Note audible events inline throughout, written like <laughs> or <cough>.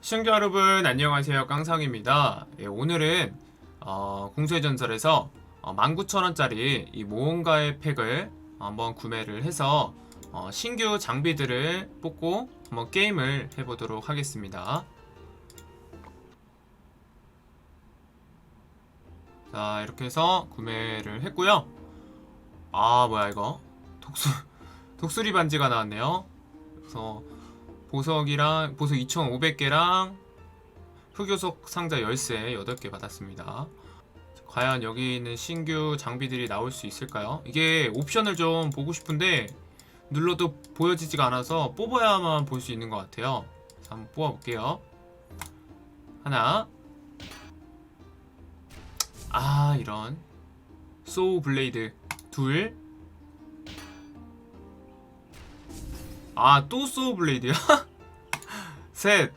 시청자 여러분 안녕하세요. 깡상입니다. 예, 오늘은 어, 공수의 전설에서 어, 19,000원짜리 이 모험가의 팩을 한번 구매를 해서 어, 신규 장비들을 뽑고 한번 게임을 해보도록 하겠습니다. 자 이렇게 해서 구매를 했고요. 아 뭐야 이거? 독수 <laughs> 독수리 반지가 나왔네요. 그래서 보석이랑 보석 2,500개랑 흑요석 상자 열쇠 8개 받았습니다. 과연 여기 있는 신규 장비들이 나올 수 있을까요? 이게 옵션을 좀 보고 싶은데 눌러도 보여지지가 않아서 뽑아야만 볼 수 있는 것 같아요. 한번 뽑아볼게요. 하나. 아 이런 소우 블레이드 둘. 아, 또 소우 블레이드야? <laughs> 셋.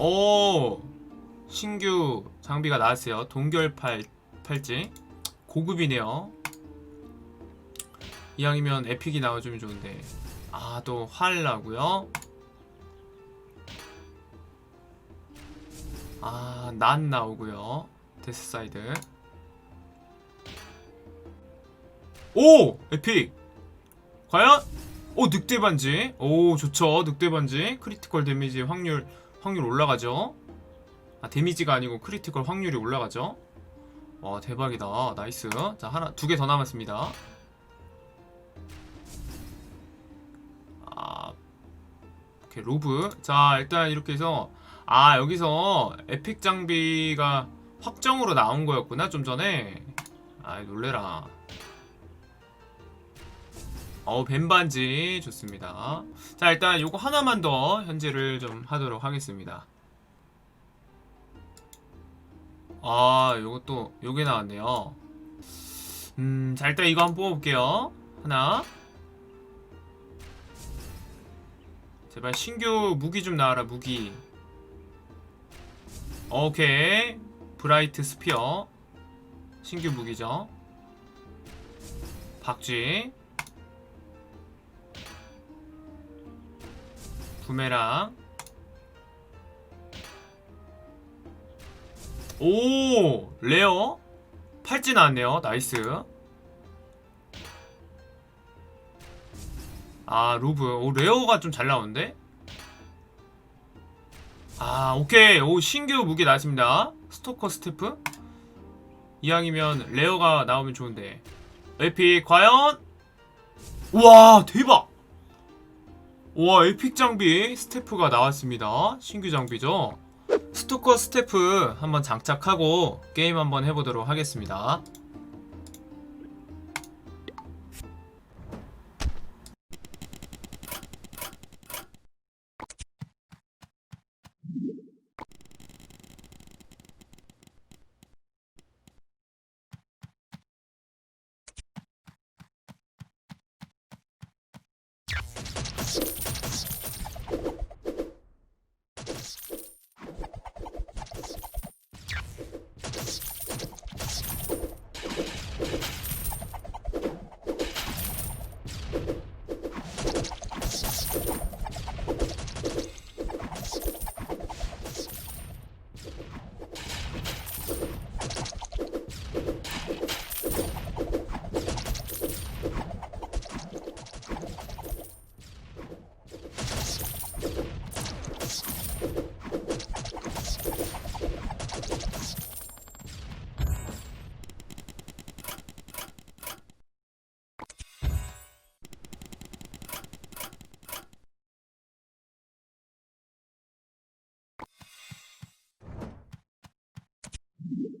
오. 신규 장비가 나왔어요. 동결 팔, 팔찌. 고급이네요. 이왕이면 에픽이 나와주면 좋은데. 아, 또활 나고요. 아, 난 나오고요. 데스사이드. 오! 에픽! 과연? 오 늑대 반지. 오 좋죠. 늑대 반지. 크리티컬 데미지 확률 확률 올라가죠. 아 데미지가 아니고 크리티컬 확률이 올라가죠. 와 대박이다. 나이스. 자 하나 두 개 더 남았습니다. 아 오케이 로브. 자 일단 이렇게 해서 아 여기서 에픽 장비가 확정으로 나온 거였구나 좀 전에. 아이 놀래라 어, 뱀반지 좋습니다. 자, 일단 요거 하나만 더 현질을 좀 하도록 하겠습니다. 아, 요것도 요게 나왔네요. 음, 자, 일단 이거 한번 뽑아볼게요. 하나. 제발 신규 무기 좀 나와라, 무기. 오케이. 브라이트 스피어. 신규 무기죠. 박쥐. 부메랑. 오 레어. 팔찌 나왔네요. 나이스. 아 로브. 오 레어가 좀 잘 나오는데? 아 오케이. 오 신규 무기 나왔습니다. 스토커 스태프. 이왕이면 레어가 나오면 좋은데. 에픽 과연? 우와 대박 와 에픽 장비 스태프가 나왔습니다. 신규 장비죠? 스토커 스태프 한번 장착하고 게임 한번 해보도록 하겠습니다 you.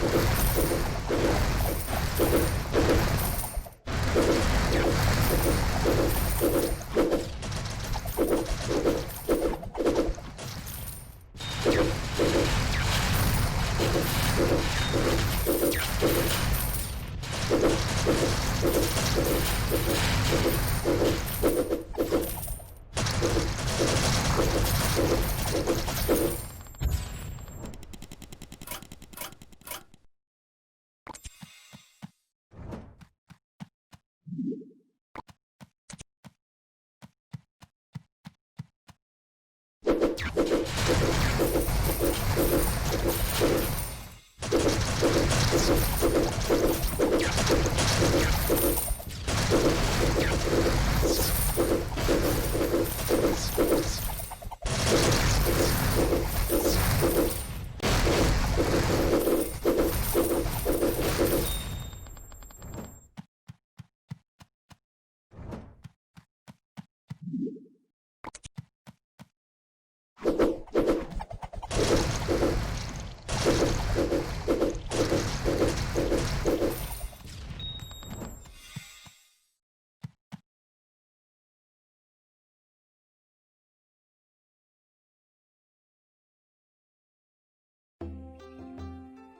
Thank you.